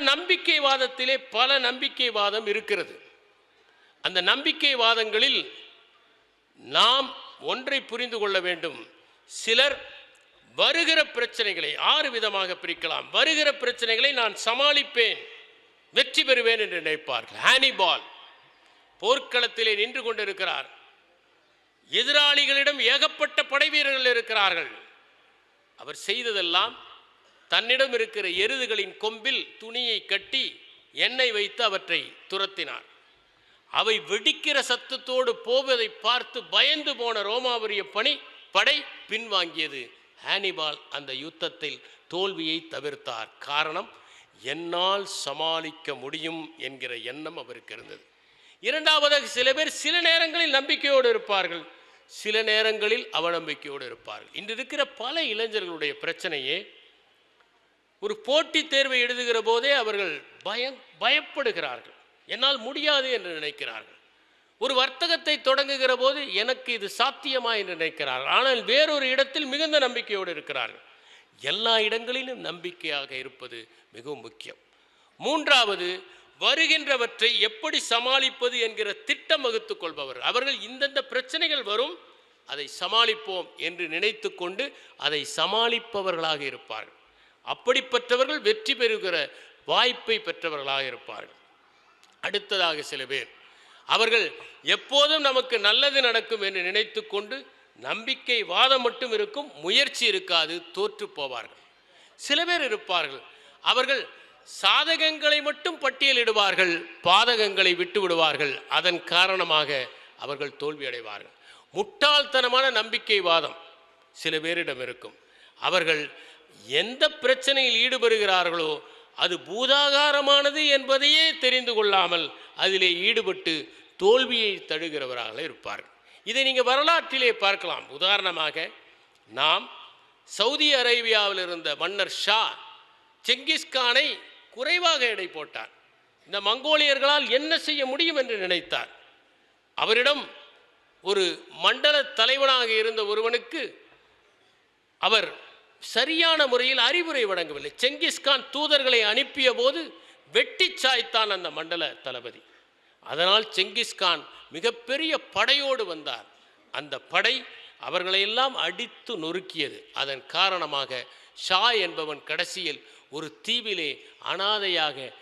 நம்பிக்கை வாதத்திலே பல நம்பிக்கை வாதம் இருக்கிறது. அந்த நம்பிக்கை வாதங்களில் நாம் ஒன்றை புரிந்து கொள்ள வேண்டும். சிலர் வருகிற பிரச்சனைகளை ஆறு விதமாக பிரிக்கலாம். வருகிற பிரச்சனைகளை நான் சமாளிப்பேன் வெற்றி பெறுவேன் என்று நினைப்பார்கள். ஹானிபால் போர்க்களத்திலே நின்று கொண்டிருக்கிறார். எதிராளிகளிடம் ஏகப்பட்ட படை வீரர்கள் இருக்கிறார்கள். அவர் செய்ததெல்லாம் தன்னிடம் இருக்கிற எருதுகளின் கொம்பில் துணியை கட்டி எண்ணெய் வைத்து அவற்றை துரத்தினார். அவை வெடிக்கிற சத்தத்தோடு போவதை பார்த்து பயந்து போன ரோமாபுரிய பணி படை பின்வாங்கியது. ஹானிபால் அந்த யுத்தத்தில் தோல்வியை தவிர்த்தார். காரணம் என்னால் சமாளிக்க முடியும் என்கிற எண்ணம் அவருக்கு இருந்தது. இரண்டாவதாக சில பேர் சில நேரங்களில் நம்பிக்கையோடு இருப்பார்கள். சில நேரங்களில் அவநம்பிக்கையோடு இருப்பார்கள். இன்று இருக்கிற பல இளைஞர்களுடைய பிரச்சனையே ஒரு போட்டித் தேர்வை எழுதுகிற போதே அவர்கள் பயம் பயப்படுகிறார்கள். என்னால் முடியாது என்று நினைக்கிறார்கள். ஒரு வர்த்தகத்தை தொடங்குகிற போது எனக்கு இது சாத்தியமா என்று நினைக்கிறார்கள். ஆனால் வேறொரு இடத்தில் மிகுந்த நம்பிக்கையோடு இருக்கிறார்கள். எல்லா இடங்களிலும் நம்பிக்கையாக இருப்பது மிகவும் முக்கியம். மூன்றாவது வருகின்றவற்றை எப்படி சமாளிப்பது என்கிற திட்டம் வகுத்துக் கொள்பவர் அவர்கள் இந்தந்த பிரச்சனைகள் வரும் அதை சமாளிப்போம் என்று நினைத்து கொண்டு அதை சமாளிப்பவர்களாக இருப்பார்கள். அப்படிப்பட்டவர்கள் வெற்றி பெறுகிற வாய்ப்பை பெற்றவர்களாக இருப்பார்கள். அடுத்ததாக சில பேர் அவர்கள் எப்போதும் நமக்கு நல்லது நடக்கும் என்று நினைத்து கொண்டு நம்பிக்கை வாதம் மட்டும் இருக்கும் முயற்சி இருக்காது தோற்று போவார்கள். சில பேர் இருப்பார்கள் அவர்கள் சாதகங்களை மட்டும் பட்டியலிடுவார்கள் பாதகங்களை விட்டு விடுவார்கள் அதன் காரணமாக அவர்கள் தோல்வியடைவார்கள். முட்டாள்தனமான நம்பிக்கை வாதம் சில பேரிடம் இருக்கும். அவர்கள் எந்த பிரச்சனையில் ஈடுபடுகிறார்களோ அது பூதாகாரமானது என்பதையே தெரிந்து கொள்ளாமல் அதிலே ஈடுபட்டு தோல்வியை தழுகிறவராக இருப்பார்கள். இதை நீங்கள் வரலாற்றிலே பார்க்கலாம். உதாரணமாக நாம் சவுதி அரேபியாவில் இருந்த மன்னர் ஷா செங்கிஸ்கானை குறைவாக எடை போட்டார். இந்த மங்கோலியர்களால் என்ன செய்ய முடியும் என்று நினைத்தார். அவரிடம் ஒரு மண்டல தலைவனாக இருந்த ஒருவனுக்கு அவர் சரியான முறையில் அறிவுரை வழங்கவில்லை. செங்கிஸ்கான் தூதர்களை அனுப்பிய போது வெட்டி சாய்த்தான் அந்த மண்டல தளபதி. அதனால் செங்கிஸ்கான் மிகப்பெரிய படையோடு வந்தார். அந்த படை அவர்களையெல்லாம் அடித்து நொறுக்கியது. அதன் காரணமாக ஷா என்பவன் கடைசியில் ஒரு தீவிலே அனாதையாக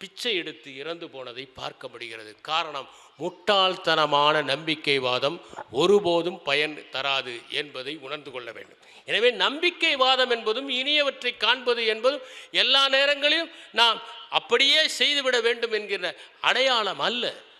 பிச்சை எடுத்து இறந்து போனதை பார்க்க முடிகிறது. காரணம் முட்டாள்தனமான நம்பிக்கைவாதம் ஒருபோதும் பயன் தராது என்பதை உணர்ந்து கொள்ள வேண்டும். எனவே நம்பிக்கைவாதம் என்பதும் இனியவற்றை காண்பது என்பதும் எல்லா நேரங்களிலும் நாம் அப்படியே செய்துவிட வேண்டும் என்கிற அடையாளம் அல்ல.